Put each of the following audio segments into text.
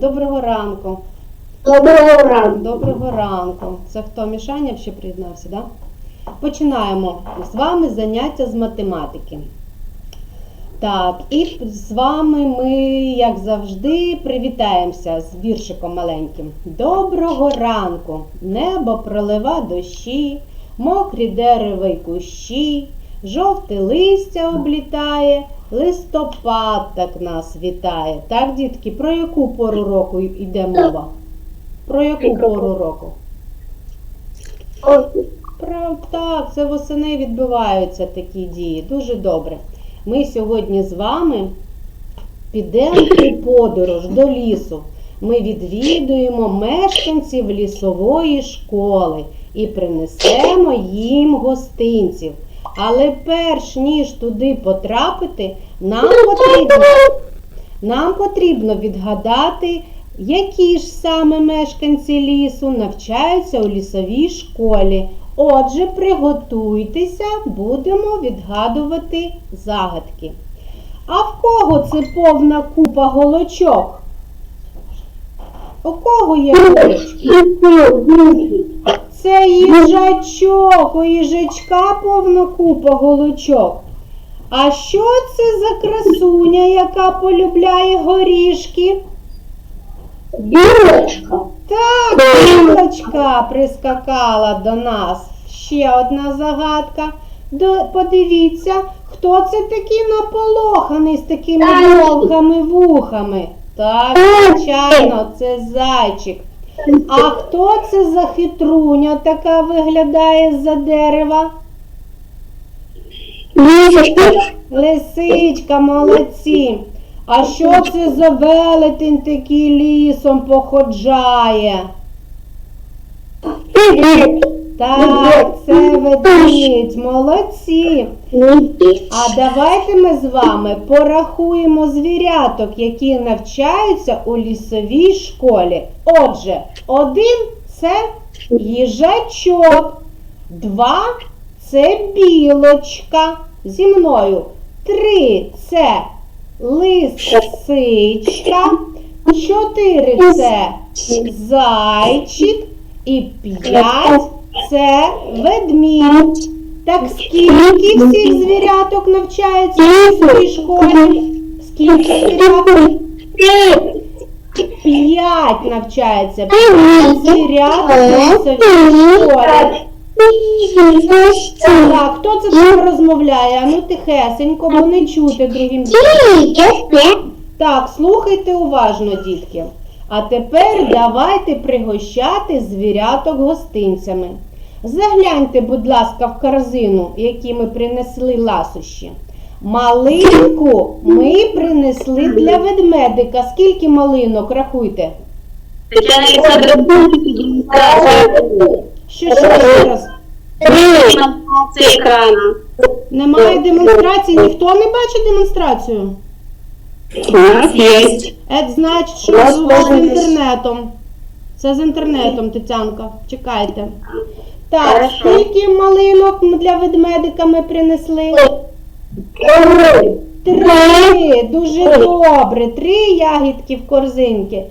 Доброго ранку. Доброго ранку. Доброго ранку. Це хто Мішаня ще приєднався, да? Починаємо з вами заняття з математики. Так, і з вами ми, як завжди, привітаємося з віршиком маленьким. Доброго ранку! Небо пролива дощі, мокрі дерева й кущі, жовте листя облітає, листопад так нас вітає. Так, дітки, про яку пору року йде мова? Про яку пору року? Прав, так, це восени відбуваються такі дії. Дуже добре. Ми сьогодні з вами підемо у подорож до лісу. Ми відвідуємо мешканців лісової школи і принесемо їм гостинців. Але перш ніж туди потрапити, нам потрібно, нам потрібно відгадати, які ж саме мешканці лісу навчаються у лісовій школі. Отже, приготуйтеся, будемо відгадувати загадки. А в кого це повна купа голочок? У кого є голочки? Це їжачок, у їжачка повна купа голочок. А що це за красуня, яка полюбляє горішки? Білочка. Так, білочка прискакала до нас. Ще одна загадка. До- Подивіться, хто це такий наполоханий з такими довгими вухами. Так, звичайно, це зайчик. А хто це за хитруня така виглядає з-за дерева? Лисичка, молодці. А що це за велетень такий лісом походжає? Так, це ведмідь, молодці. А давайте ми з вами порахуємо звіряток, які навчаються у лісовій школі. Отже, один це їжачок, два це білочка зі мною. Три це лисичка, чотири це зайчик і п'ять це ведмідь. Так скільки всіх звіряток навчається в лісовій школі? Скільки звіряток? П'ять навчається. П'ять звіряток в школі. Так, хто це там розмовляє? А ну тихесенько, бо не чути другим дітям. Так, слухайте уважно, дітки. А тепер давайте пригощати звіряток гостинцями. Загляньте, будь ласка, в корзину, які ми принесли ласощі. Малинку ми принесли для ведмедика. Скільки малинок? Рахуйте. Що ще раз? Немає демонстрації, ніхто не бачить демонстрацію. У нас есть. Це значить, що нас з теж є. інтернетом. Це з інтернетом, Тетянка. Чекайте. Так, Хорошо. скільки малинок ми для ведмедика ми принесли? Три. Три. Дуже добре. Три ягідки в корзинки.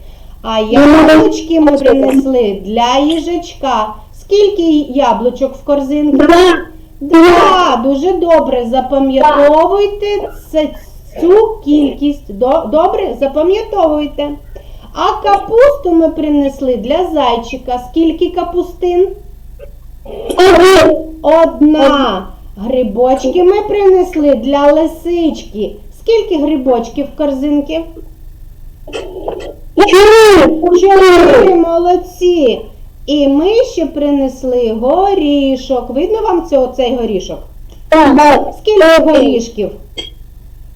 А яблучки ми принесли для їжачка. Скільки яблучок в корзинці? Два. Два. Дуже добре. Запам'ятовуйте це, цю кількість. Добре, запам'ятовуйте. А капусту ми принесли для зайчика. Скільки капустин? Одна. Грибочки ми принесли для лисички. Скільки грибочків в корзинки? Чотири молодці. І ми ще принесли горішок. Видно вам цей горішок? Скільки горішків?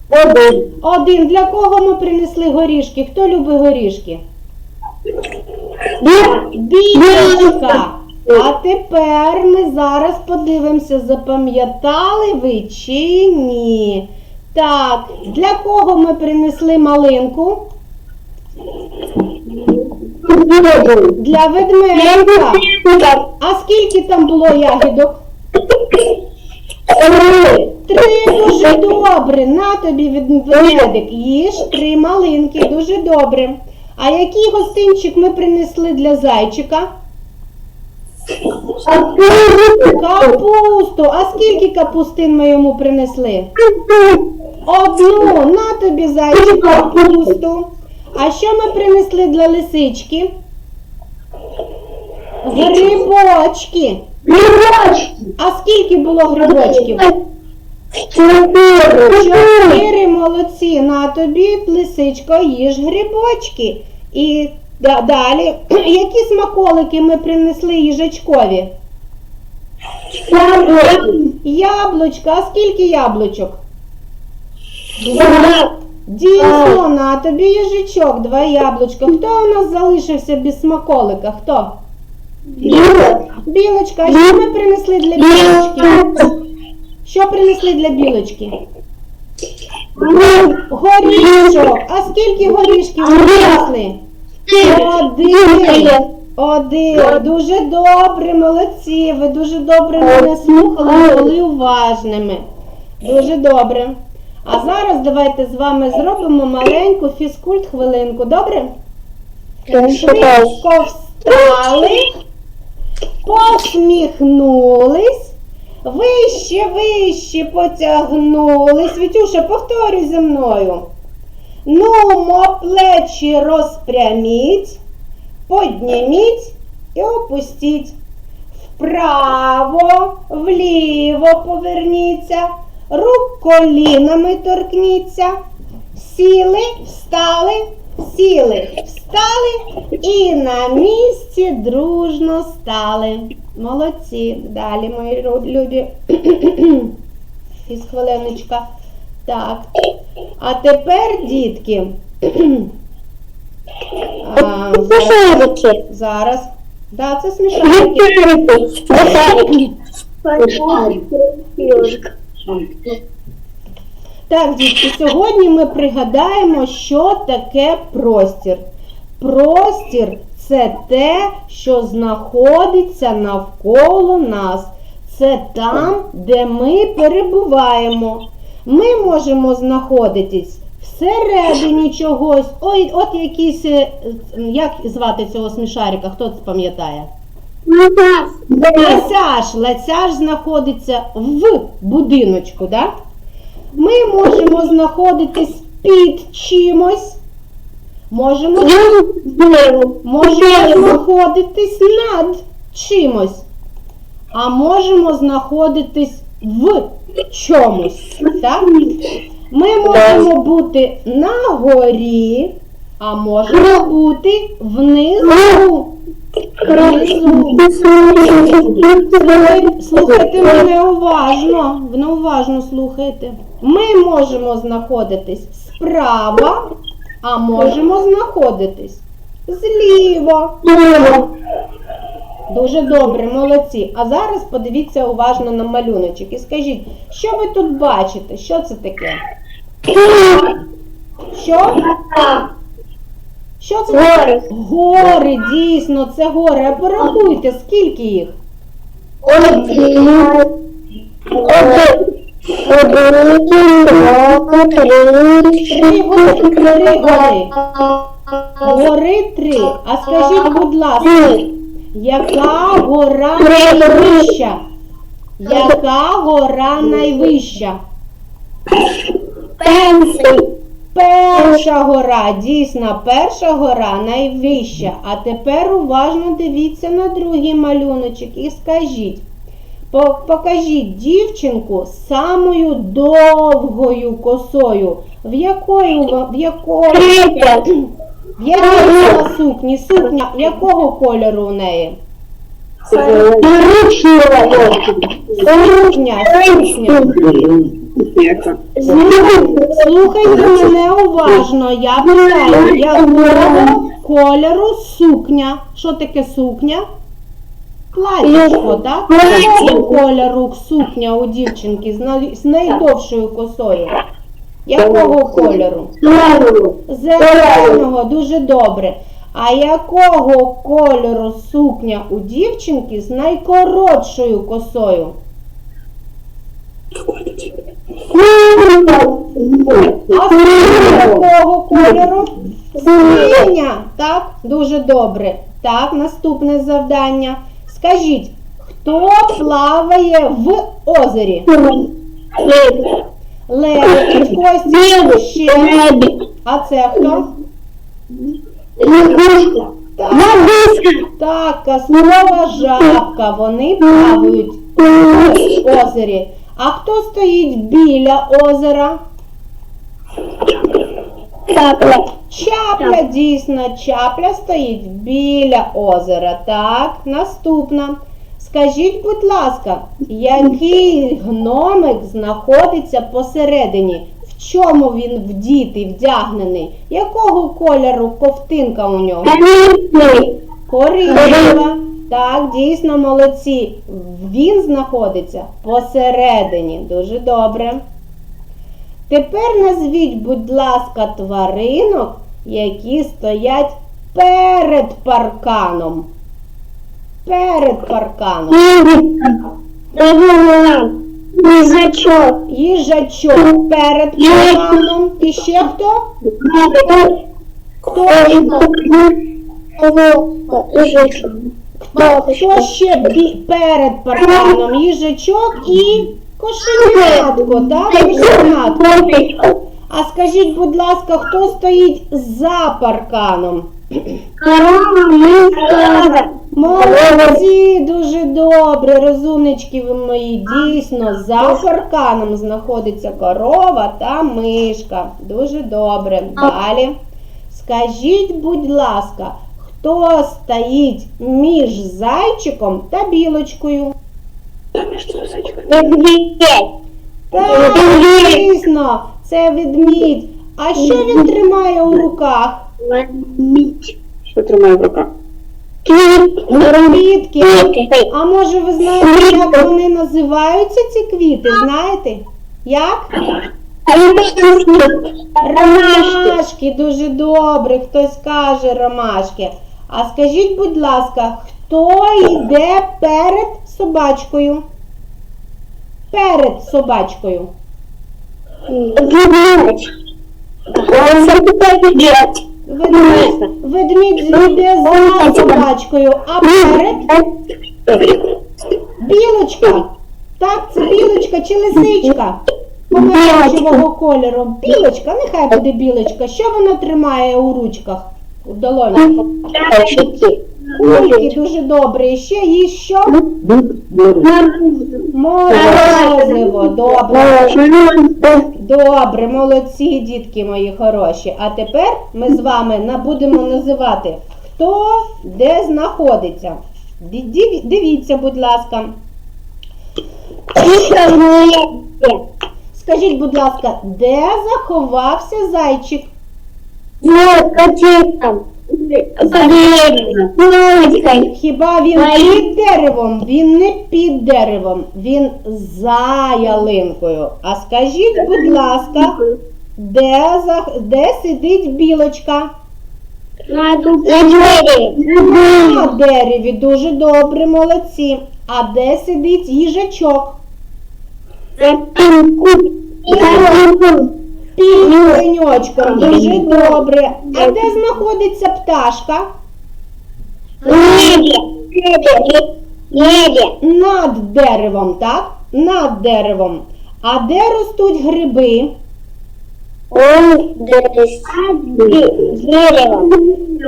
Один. Один. Для кого ми принесли горішки? Хто любить горішки? Білочка. А тепер ми зараз подивимося, запам'ятали ви чи ні. Так, для кого ми принесли малинку? Для ведмедика. А скільки там було ягідок? Три дуже добре. На тобі від- ведмедик. Їж три малинки, дуже добре. А який гостинчик ми принесли для зайчика? Капусту. А скільки капустин ми йому принесли? Одну. На тобі зайчик капусту. А що ми принесли для лисички? Грибочки. Грибочки. А скільки було грибочків? Чотири. Молодці. На тобі, лисичко, їж грибочки. І да- далі, які смаколики ми принесли їжачкові? Яблучка. А скільки яблучок? Два. Дійсно, на тобі їжачок, два яблучка. Хто у нас залишився без смаколика? Хто? Білочка, а що ми принесли для білочки? Що принесли для білочки? Горішок. А скільки горішків ми принесли? Один. Один. Дуже добре, молодці. Ви дуже добре мене слухали, були уважними. Дуже добре. А зараз давайте з вами зробимо маленьку фізкульт хвилинку. Добре? Швидко встали, посміхнулись, вище, вище потягнулись. Вітюша, повторюй за мною. Нумо плечі розпряміть, подніміть і опустіть. Вправо, вліво поверніться, рук колінами торкніться. Сіли, встали, сіли, встали і на місці дружно стали. Молодці. Далі, мої любі. Із хвилиночка. Так. А тепер, дітки. А, зараз. зараз. Да, це смішарики. Так, дітки, сьогодні ми пригадаємо, що таке простір. Простір це те, що знаходиться навколо нас. Це там, де ми перебуваємо. Ми можемо знаходитись всередині чогось. Ой, от якийсь, е, як звати цього смішарика, хто це пам'ятає? Лацяж. Лацяж знаходиться в будиночку, да? Ми можемо знаходитись під чимось. Можемо, можемо знаходитись над чимось. А можемо знаходитись в чомусь. Так? Ми можемо бути на горі, а можемо бути внизу. Слухайте мене уважно, ви уважно слухайте. Ми можемо знаходитись справа, а можемо знаходитись зліво. Дуже добре, молодці. А зараз подивіться уважно на малюночок і скажіть, що ви тут бачите? Що це таке? Що? Що це таке? Гори, дійсно, це гори. А порахуйте, скільки їх? Три гори, три гори. Гори три. А скажіть, будь ласка, яка гора найвища? Яка гора найвища? Перша гора, дійсно, перша гора найвища. А тепер уважно дивіться на другий малюночок і скажіть. Покажіть дівчинку з самою довгою косою. В якої в якої в якій сукні? Сукня якого кольору у неї? Сукня, сукня. Слухайте мене уважно. Я питаю, якого кольору сукня? Що таке сукня? Платічко, так? Якого кольору сукня у дівчинки з найдовшою косою? Якого кольору? Зеленого, дуже добре. А якого кольору сукня у дівчинки з найкоротшою косою? А якого кольору Синя. Так, дуже добре. Так, наступне завдання. Скажіть, хто плаває в озері? Лебедь, Костя, ще. А це хто? Так, так, казкова жабка. Вони плавають в озері. А хто стоїть біля озера? Чапля, дійсно, чапля стоїть біля озера. Так, наступна. Скажіть, будь ласка, який гномик знаходиться посередині? В чому він вдітий, вдягнений? Якого кольору ковтинка у нього? Коричнева. Так, дійсно молодці. Він знаходиться посередині. Дуже добре. Тепер назвіть, будь ласка, тваринок, які стоять перед парканом. Перед парканом. Їжачок. Їжачок перед парканом. І ще хто? Хто? Хто ще перед парканом? Їжачок і кошенятко, так? Кошенятко. А скажіть, будь ласка, хто стоїть за парканом? Молодці, дуже добре, розумнички ви мої. Дійсно, за парканом знаходиться корова та мишка. Дуже добре. Далі. Скажіть, будь ласка, хто стоїть між зайчиком та білочкою? Так, дійсно, це ведмідь. А що він тримає у руках? Що тримаю в руках? Квітки. А може ви знаєте, як вони називаються, ці квіти? Знаєте? Як? Ромашки, дуже добре, хтось каже ромашки. А скажіть, будь ласка, хто йде перед собачкою? Перед собачкою. Ведмідь, ведмідь йде за собачкою, а перед білочка. Так, це білочка чи лисичка? Помаранчевого кольору. Білочка, нехай буде білочка. Що вона тримає у ручках? Долонях. Кульки дуже добре. І ще їй що? Морозиво. Добре. Добре, молодці, дітки мої хороші. А тепер ми з вами будемо називати, хто де знаходиться. Дивіться, будь ласка. Скажіть, будь ласка, де заховався зайчик? Хіба він під деревом? Він не під деревом, він за ялинкою. А скажіть, будь ласка, де, де сидить білочка? На дереві, дуже добре, молодці. А де сидить їжачок? Під пеньочком, дуже добре. А де знаходиться пташка? Над деревом, так? Над деревом. А де ростуть гриби?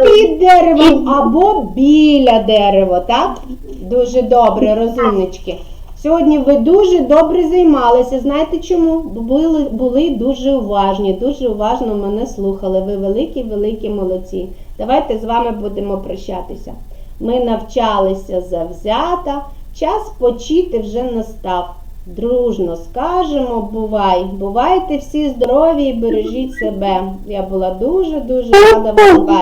Під деревом або біля дерева, так? Дуже добре, розумнички. Сьогодні ви дуже добре займалися. Знаєте чому? Були, були дуже уважні, дуже уважно мене слухали. Ви великі, великі молодці. Давайте з вами будемо прощатися. Ми навчалися завзята, час почити вже настав. Дружно скажемо, бувай. Бувайте всі здорові і бережіть себе. Я була дуже дуже рада вас бачити.